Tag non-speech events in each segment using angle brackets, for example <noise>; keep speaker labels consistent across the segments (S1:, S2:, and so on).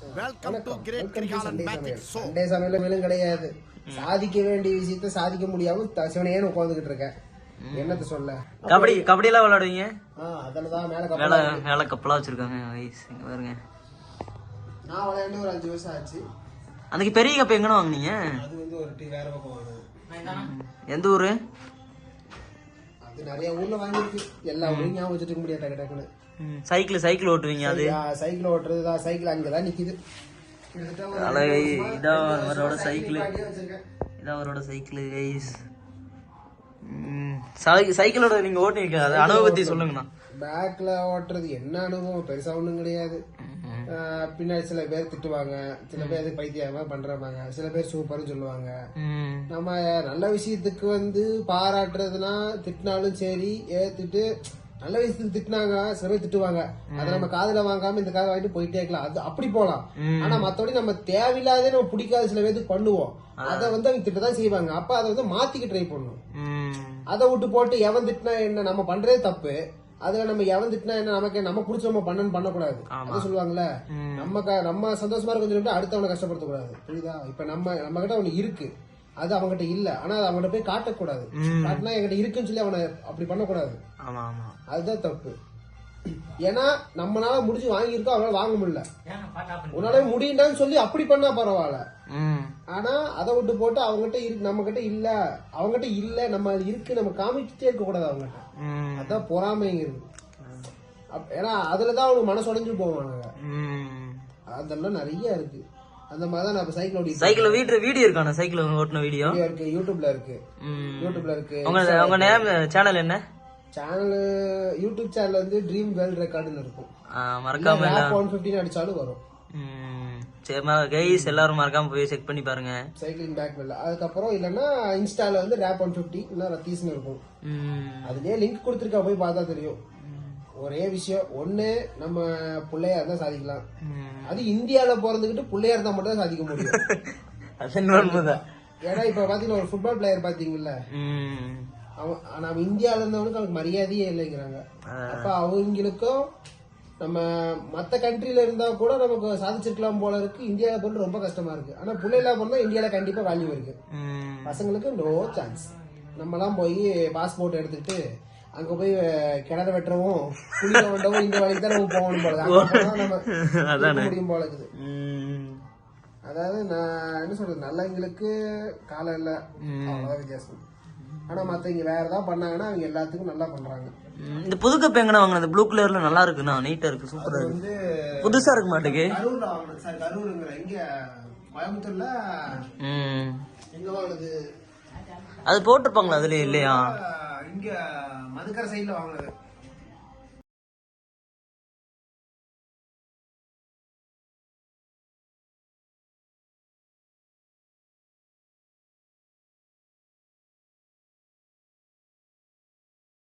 S1: Welcome to great Kirikalan magic show
S2: Sunday சமையல் மேலும் கிடையாது. சாதிக்க வேண்டிய விஷயத்த சாதிக்க முடியாம த- சிவனேன்னு உட்காந்துக்கிட்டு இருக்கேன் என்னத்த சொல்ல?
S3: கபடி கபடி எல்லாம் விளையாடுவீங்க?
S2: ஆ அதுலதான் மேல கப்பலா
S3: வேலை கப்பலா வச்சிருக்காங்க. ஐஸ், இங்க பாருங்க.
S2: நான் விளையாண்டு ஒரு அஞ்சு வருஷம் ஆச்சு.
S3: அன்னைக்கு பெரிய கப்பை எங்கன்னு வாங்குனீங்க?
S2: அது வந்து ஒரு டீ வேற பக்கம் வாங்குது
S3: எந்த ஊரு?
S2: அது நிறைய ஊர்ல வாங்கியிருக்கு. எல்லா ஊரையும் ஞாபகம் வச்சுட்டு முடியாது டக்கு டக்குன்னு.
S3: சைக்கிள் சைக்கிள் ஓட்டுவீங்க அது?
S2: சைக்கிள் ஓட்டுறது தான் சைக்கிள்
S3: அழகை
S2: ரெண்டு வருஷமா
S3: இதான் அவரோட
S2: சைக்கிள்.
S3: இதான் அவரோட சைக்கிள் கைஸ் சைக்கிளோட நீங்க ஓட்டுவீங்க அது அனுபவத்தை சொல்லுங்கண்ணா.
S2: பேக்ல ஓட்டுறது என்ன அனுபவம்? பெருசா ஒண்ணும் கிடையாது. பின்னாடி சில பேர் திட்டுவாங்க. சில பேர் அது பைத்தியமா பண்றாங்க சில பேர் சூப்பர்னு சொல்லுவாங்க. நம்ம நல்ல விஷயத்துக்கு வந்து பாராட்டுறதுனா திட்டினாலும் சரி ஏத்துட்டு நல்ல விஷயத்துக்கு திட்டினாங்க சில பேர் திட்டுவாங்க. அதை நம்ம காதுல வாங்காம இந்த காதை வாங்கிட்டு போயிட்டே இருக்கலாம். அது அப்படி போலாம். ஆனா மத்தபடி நம்ம தேவையில்லாத நம்ம பிடிக்காத சில பேருக்கு பண்ணுவோம். அதை வந்து அவங்க திட்டதான் செய்வாங்க. அப்ப அதை வந்து மாத்திக்க ட்ரை பண்ணணும். அதை விட்டு போட்டு எவன் திட்டினா என்ன நம்ம பண்றதே தப்பு. அதுல நம்ம எவன் திட்டினா என்ன நமக்கு நம்ம புடிச்ச நம்ம பண்ணணும் பண்ணக்கூடாது. அது சொல்லுவாங்கல்ல? நம்ம நம்ம சந்தோஷமா இருக்க சொல்லிட்டு அடுத்தவனை கஷ்டப்படுத்த கூடாது புரியுதா? இப்ப நம்ம நம்ம கிட்ட ஒண்ணு இருக்கு. அது அவன்கிட்ட இல்ல. ஆனா அது அவன்கிட்ட போய் காட்டக்கூடாது. காட்டினா என்கிட்ட இருக்குன்னு சொல்லி அவனை அப்படி பண்ணக்கூடாது.
S3: ஆமா ஆமா.
S2: அதுதான் தப்பு. ஏன்னா நம்மளால முடிஞ்சு வாங்கியிருக்கோம் அவனால வாங்க முடியல. உன்னால முடியுண்டான்னு சொல்லி அப்படி பண்ணா பரவாயில்ல. ஆனா அதை விட்டு போட்டு அவங்ககிட்ட இருக்கு நம்ம கிட்ட இல்ல. அவங்ககிட்ட இல்ல நம்ம இருக்கு நம்ம காமிச்சிட்டே இருக்க கூடாது அவங்ககிட்ட. அதான் பொறாமைங்கிறது. ஏன்னா அதுலதான் அவனுக்கு மனசு உடைஞ்சு போவானுங்க. அதெல்லாம் நிறைய இருக்கு. அந்த மாதிரிதான் நான் சைக்கிள் ஓடி
S3: சைக்கிள் வீட்டு வீடியோ இருக்கான சைக்கிள் ஓட்டின வீடியோ?
S2: இருக்கு யூடியூப்ல இருக்கு. யூடியூப்ல இருக்கு.
S3: உங்க உங்க நேம் சேனல் என்ன?
S2: சேனல் யூடியூப் சேனல் வந்து ட்ரீம் வேர்ல்ட் ரெக்கார்டுன்னு இருக்கும்.
S3: மறக்காம
S2: ரேப் ஒன் பிப்டின் அடிச்சாலும் வரும்.
S3: சரி கைஸ் எல்லாரும் மறக்காம போய் செக் பண்ணி பாருங்க.
S2: சைக்கிளிங் பேக் வெல்ல அதுக்கப்புறம் இல்லைன்னா இன்ஸ்டால வந்து ரேப் ஒன் பிப்டி இல்ல ரத்தீஸ்னு இருக்கும். அதுலயே லிங்க் கொடுத்துருக்கா போய் பார்த்தா தெரியும். ஒரே விஷயம். ஒண்ணு நம்ம பிள்ளையா இருந்தா சாதிக்கலாம். அது இந்தியால பிறந்துகிட்டு பிள்ளையா இருந்தா மட்டும் தான் சாதிக்க முடியும். <laughs> ஏன்னா இப்ப பாத்தீங்கன்னா ஒரு ஃபுட்பால் பிளேயர் பாத்தீங்கல்ல?
S3: ம்.
S2: அவன் நம்ம இந்தியால இருந்தவனுக்கு அவனுக்கு மரியாதையே இல்லைங்கிறாங்க. அப்ப அவங்களுக்கும் நம்ம மத்த கண்ட்ரில இருந்தா கூட நமக்கு சாதிச்சிருக்கலாம் போல இருக்கு. இந்தியால போட்டு ரொம்ப கஷ்டமா இருக்கு. ஆனா பிள்ளைல போனா இந்தியால கண்டிப்பா வேல்யூ இருக்கு. பசங்களுக்கு நோ சான்ஸ் நம்மலாம் போய் பாஸ்போர்ட் எடுத்துட்டு அங்க போய் கிணறு வெட்டவும் குளிக்க வெட்டவும் இந்த வேலைக்கு தான் நம்ம போகணும் போல நம்ம <laughs> முடியும் போல இருக்குது.
S3: ம்.
S2: அதாவது நான் என்ன சொல்றது நல்லவங்களுக்கு காலம் இல்ல. அவ்வளவுதான் வித்தியாசம். ஆனா மத்தவங்க வேற ஏதாவது பண்ணாங்கன்னா அவங்க எல்லாத்துக்கும் நல்லா பண்றாங்க.
S3: இந்த புது கப் எங்கண்ணா வாங்கினது? ப்ளூ கலர்ல நல்லா இருக்குண்ணா? நீட்டா இருக்கு சூப்பரா இருக்கு. புதுசா இருக்க மாட்டேங்கு
S2: கரூர்ல வாங்கினது சார். கரூருங்கிற இங்க கோயம்புத்தூர்ல. எங்க வாங்கினது?
S3: அது போட்டிருப்பாங்களா அதுல இல்லையா?
S2: இங்க மதுக்கரை சைடுல வாங்கினது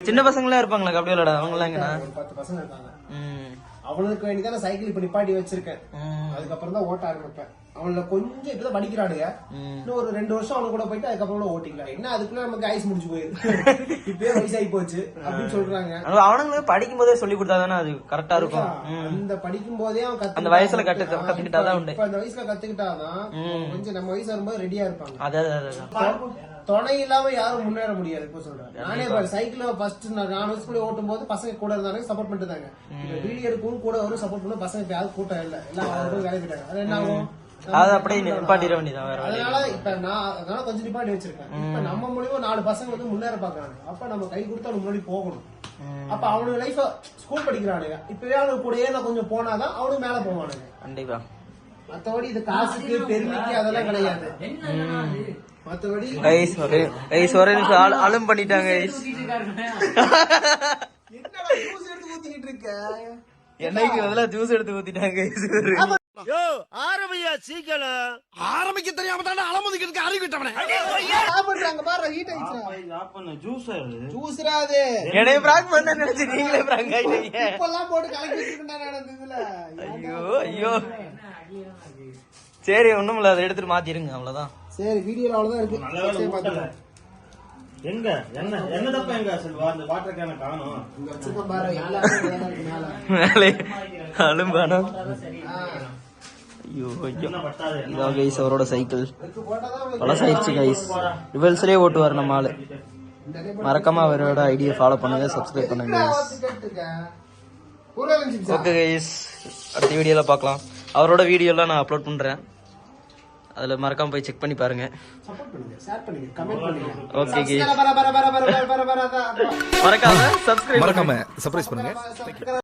S3: சின்ன பசங்களா இருப்பாங்களா கபடி விளையாட அவங்க எல்லாம் எங்கண்ணா
S2: பத்து பசங்க இருக்காங்க.
S3: ம்.
S2: அவனுக்கு வேண்டிதான் சைக்கிள் இப்ப நிப்பாட்டி வச்சிருக்கேன். அதுக்கப்புறம் தான் ஓட்ட ஆரம்பிப்பேன். அவங்கள கொஞ்சம் இப்பதான் படிக்கிறானுங்க. இன்னும் ஒரு ரெண்டு வருஷம் அவனு கூட போயிட்டு அதுக்கப்புறம் ஓட்டிக்கலாம் என்ன அதுக்குள்ள நமக்கு ஐஸ் முடிஞ்சு போயிருக்கு <laughs> இப்பயே வயசாகி போச்சு அப்படின்னு சொல்றாங்க.
S3: அவனுங்களுக்கு படிக்கும் போதே சொல்லி கொடுத்தா தானே அது கரெக்டா இருக்கும்.
S2: அந்த படிக்கும் போதே அவன் கத்து
S3: அந்த வயசுல கத்து கத்துக்கிட்டாதான் உண்டு.
S2: அந்த வயசுல கத்துக்கிட்டாதான் கொஞ்சம் நம்ம வயசு வரும்போது ரெடியா இருப்பாங்க.
S3: அதே அதே, அதே
S2: தொ- துணை இல்லாம யாரும் முன்னேற முடியாது இப்ப சொல்றேன். நானே இப்ப சைக்கிள் ஃபர்ஸ்ட் நான் வருஷத்துல ஓட்டும் போது பசங்க கூட இருந்தாங்க சப்போர்ட் பண்ணிட்டு இருந்தாங்க. வீடியோ கூட வரும் சப்போர்ட் பண்ண பசங்க யாரும் கூட்டம் இல்ல. எல்லாம் அவரும் வேலை போயிட்டாங்க. அது என்ன ஆகும்?
S3: அது அப்படியே நிப்பாட்டிட வேண்டியதான் வேற வழி.
S2: அதனால இப்ப நான் அதனால கொஞ்சம் நிப்பாட்டி வச்சிருக்கேன். இப்ப நம்ம மூலியமா நாலு பசங்க வந்து முன்னேற பாக்குறாங்க அப்ப நம்ம கை கொடுத்து அவனுக்கு முன்னாடி போகணும். அப்ப அவனுக்கு லைஃப் ஸ்கூல் படிக்கிறானுங்க. இப்பவே அவனுக்கு கூடயே நான் கொஞ்சம் போனாதான் அவனுக்கு மேல போவானுங்க.
S3: கண்டிப்பா.
S2: மத்தபடி இது காசுக்கு பெருமைக்கு அதெல்லாம் கிடையாது. மத்தபடி
S3: கைஸ் ஒரே கைஸ் ஒரே நிமிஷம் அலும் பண்ணிட்டாங்க கைஸ்
S2: என்னடா ஜூஸ் எடுத்து ஊத்திக்கிட்டு இருக்க?
S3: என்னைக்கு பதிலா ஜூஸ் எடுத்து ஊத்திட்டாங்க கைஸ்
S1: யோ ஆரம்பியா சீக்கிரம். ஆரம்பிக்க தெரியாம தானே அலமுதிக்கிறதுக்கு அறிவிட்டவனே
S2: ஆஃப் பண்றாங்க பாரு ஹீட் ஆயிடுச்சு
S3: ஜூஸ்
S2: ஜூஸ்ரா அது.
S3: என்னைய பிராங்க் பண்ண நினைச்சு நீங்களே பிராங்க் ஆயிட்டீங்க.
S2: இப்பெல்லாம் போட்டு கலக்கி வச்சிருக்கா நடந்ததுல
S3: ஐயோ ஐயோ. சரி ஒண்ணும் இல்ல அதை எடுத்துட்டு மாத்திருங்க அவ்வளவுதான்.
S2: சரி வீடியோல அவ்வளவுதான் இருக்கு. சரி, பாத்துக்கலாம்.
S4: எங்க? என்ன என்ன தப்ப எங்க செல்வா அந்த வாட்டர் கேன காணும்.
S2: இங்க வச்சிருக்கேன் பாரு எல்லாமே இங்கதான் இருக்கு மேல.
S3: மேலே அலும்பானோ இதா கைஸ் அவரோட சைக்கிள் பழசாயிடுச்சு கைஸ் ரிவல்ஸ்லேயே ஓட்டுவார் நம்ம ஆள் மறக்காமல் அவரோட ஐடியை ஃபாலோ பண்ணுங்க சப்ஸ்கிரைப் பண்ணுங்க ஓகே கைஸ் அடுத்த வீடியோவில் பார்க்கலாம் அவரோட வீடியோலாம் நான் அப்லோட் பண்ணுறேன் அதில் மறக்காம போய் செக் பண்ணி பாருங்க ஓகே கைஸ் மறக்காம சப்ஸ்கிரைப்
S5: மறக்காம சர்ப்ரைஸ் பண்ணுங்க